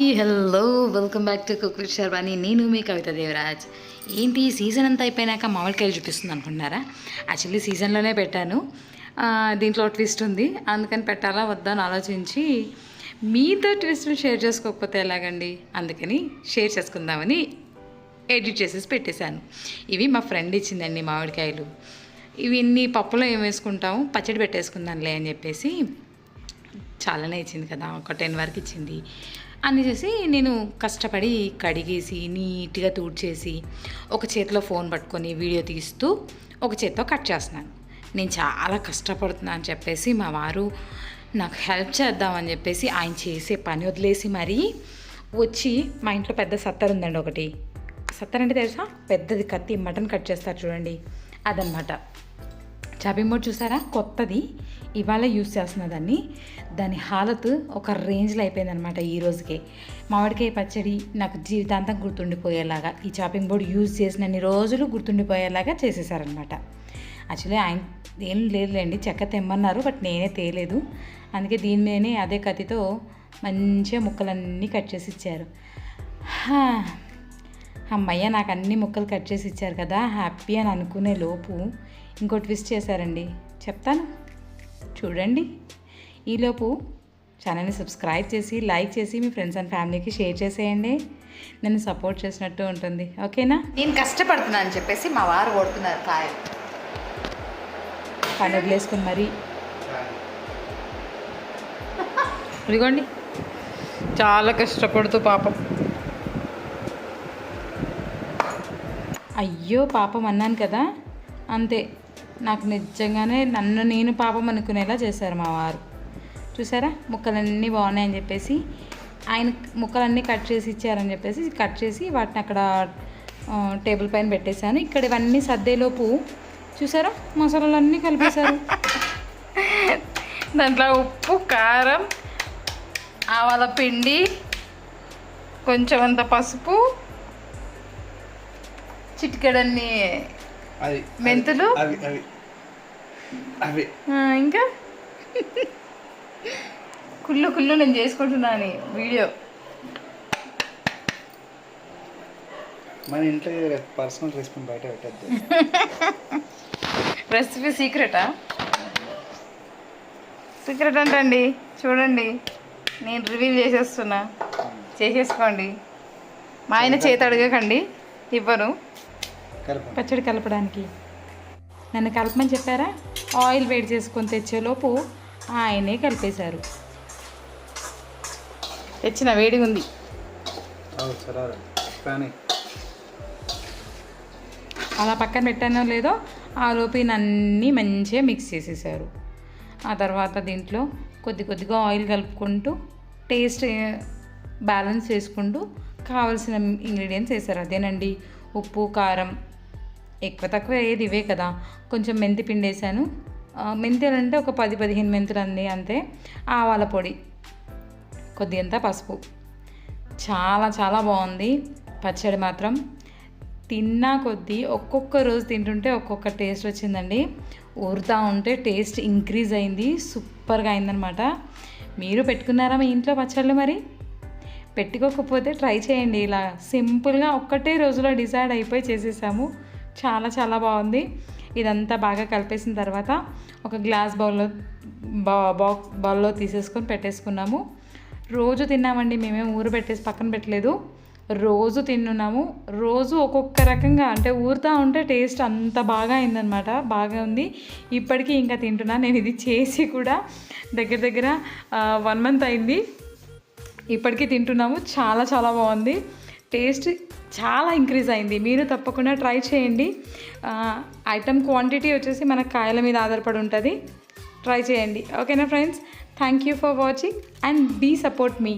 Hello welcome back to cook with Sharvani నేను మీ కవిత దేవరాజ్. ఏంటి ఈ సీజన్ అంతా అయిపోయినాక మామిడికాయలు చూపిస్తుంది అనుకుంటున్నారా? యాక్చువల్లీ సీజన్లోనే పెట్టాను. దీంట్లో ట్విస్ట్ ఉంది. అందుకని పెట్టాలా వద్దా అని ఆలోచించి మీతో ట్విస్ట్ని షేర్ చేసుకోకపోతే ఎలాగండి? అందుకని షేర్ చేసుకుందామని ఎడిట్ చేసేసి పెట్టేశాను. ఇవి మా ఫ్రెండ్ ఇచ్చిందండి మామిడికాయలు. ఇవి ఇన్ని పప్పులో ఏం వేసుకుంటాము? పచ్చడి పెట్టేసుకుందాంలే అని చెప్పేసి చాలానే ఇచ్చింది కదా. ఒక టెన్ వరకు ఇచ్చింది. అన్ని చేసి నేను కష్టపడి కడిగేసి నీట్గా తూడ్చేసి ఒక చేతిలో ఫోన్ పట్టుకొని వీడియో తీస్తూ ఒక చేతితో కట్ చేస్తున్నాను. నేను చాలా కష్టపడుతున్నాను అని చెప్పేసి మా వారు నాకు హెల్ప్ చేద్దామని చెప్పేసి ఆయన చేసే పని వదిలేసి మరీ వచ్చి మా ఇంట్లో పెద్ద సత్తర్ ఉందండి ఒకటి. సత్తర్ అంటే తెలుసా? పెద్దది కత్తి మటన్ కట్ చేస్తారు చూడండి. అదనమాట చాపింగ్ బోర్డ్ చూసారా? కొత్తది. ఇవాళ యూస్ చేస్తున్న దాన్ని. దాని హాలత్ ఒక రేంజ్లో అయిపోయిందనమాట ఈ రోజుకే. మామిడికాయ పచ్చడి నాకు జీవితాంతం గుర్తుండిపోయేలాగా ఈ చాపింగ్ బోర్డ్ యూజ్ చేసినన్ని రోజులు గుర్తుండిపోయేలాగా చేసేసారనమాట యాక్చువల్లీ ఆయన ఏం లేదులేండి చెక్క తెమ్మన్నారు బట్ నేనే తేలేదు. అందుకే దీని మీదనే అదే కత్తితో మంచిగా ముక్కలన్నీ కట్ చేసి ఇచ్చారు. అమ్మయ్య నాకు అన్ని ముక్కలు కట్ చేసి ఇచ్చారు కదా హ్యాపీ అని అనుకునే లోపు ఇంకో ట్విస్ట్ చేశారండి. చెప్తాను. చూడండి. ఈలోపు ఛానల్ని సబ్స్క్రైబ్ చేసి లైక్ చేసి మీ ఫ్రెండ్స్ అండ్ ఫ్యామిలీకి షేర్ చేసేయండి. నన్ను సపోర్ట్ చేసినట్టు ఉంటుంది. ఓకేనా? నేను కష్టపడుతున్నాను అని చెప్పేసి మా వారు కొడుతున్నారు కాయ పని వదిలేసుకుని మరీ. ఇదిగోండి. చాలా కష్టపడుతూ పాపం. అయ్యో పాపం అన్నాను కదా. అంతే. నాకు నిజంగానే నన్ను నేను పాపం అనుకునేలా చేశారు మా వారు. చూసారా? ముక్కలన్నీ బాగున్నాయని చెప్పేసి ఆయన ముక్కలన్నీ కట్ చేసి ఇచ్చారని చెప్పేసి కట్ చేసి వాటిని అక్కడ టేబుల్ పైన పెట్టేశాను. ఇక్కడ ఇవన్నీ సర్దేలోపు చూసారా? మసాలాలన్నీ కలిపేశారు. దాంట్లో ఉప్పు కారం ఆవాల పిండి కొంచెం అంత పసుపు చిటికెడన్ని అది మెంతులు? అవి అవి. అవి ఇంకా? కుళ్ళు కుళ్ళు నేను చేసుకుంటున్నాను వీడియో. మన ఇంట్లో పర్సనల్ రెసిపీ బయట పెట్టద్దు. రెసిపీ సీక్రెటా? సీక్రెట్ అంటండి చూడండి. నేను రివీల్ చేసేస్తున్నా. చేసేసుకోండి. మా ఆయన చేతి అడగకండి. ఇవ్వను పచ్చడి కలపడానికి. నన్ను కలపమని చెప్పారా? ఆయిల్ వేడి చేసుకొని తెచ్చేలోపు ఆయనే కలిపేశారు. తెచ్చిన వేడిగా ఉంది. అలా పక్కన పెట్టానో లేదో ఆ లోపు అన్నీ మంచిగా మిక్స్ చేసేసారు. ఆ తర్వాత దీంట్లో కొద్ది కొద్దిగా ఆయిల్ కలుపుకుంటూ టేస్ట్ బ్యాలెన్స్ చేసుకుంటూ కావాల్సిన ఇంగ్రీడియంట్స్ వేసారు అదేనండి ఉప్పు కారం ఎక్కువ తక్కువ ఏది ఇవే కదా. కొంచెం మెంతి పిండి వేసాను మెంతులు అంటే ఒక పది పదిహేను మెంతులు అన్ని అంతే. ఆవాల పొడి కొద్దిగంత పసుపు. చాలా చాలా బాగుంది. పచ్చడి మాత్రం. తిన్నా కొద్దీ ఒక్కొక్క రోజు తింటుంటే ఒక్కొక్క టేస్ట్ వచ్చిందండి. ఊరుతా ఉంటే టేస్ట్ ఇంక్రీజ్ అయింది. సూపర్గా అయిందనమాట మీరు పెట్టుకున్నారా మీ ఇంట్లో పచ్చళ్ళు మరి? పెట్టుకోకపోతే ట్రై చేయండి ఇలా. సింపుల్గా ఒక్కటే రోజులో డిసైడ్ అయిపోయి చేసేసాము. చాలా చాలా బాగుంది. ఇదంతా బాగా కలిపేసిన తర్వాత ఒక గ్లాస్ బౌల్లో బా బాక్స్ బౌల్లో తీసేసుకొని పెట్టేసుకున్నాము. రోజు తిన్నామండి మేమేం ఊరు పెట్టేసి పక్కన పెట్టలేదు. రోజు తిన్నాము. రోజు ఒక్కొక్క రకంగా అంటే ఊరుతా ఉంటే టేస్ట్ అంత బాగా అయిందనమాట బాగా ఉంది. ఇప్పటికీ ఇంకా తింటున్నా. నేను ఇది చేసి కూడా దగ్గర దగ్గర వన్ మంత్ అయింది. ఇప్పటికీ తింటున్నాము. చాలా చాలా బాగుంది. టేస్ట్ చాలా ఇంక్రీజ్ అయింది. మీరు తప్పకుండా ట్రై చేయండి. ఐటమ్ క్వాంటిటీ వచ్చేసి మన కాయల మీద ఆధారపడి ఉంటుంది. ట్రై చేయండి. ఓకేనా friends thank you for watching and be support me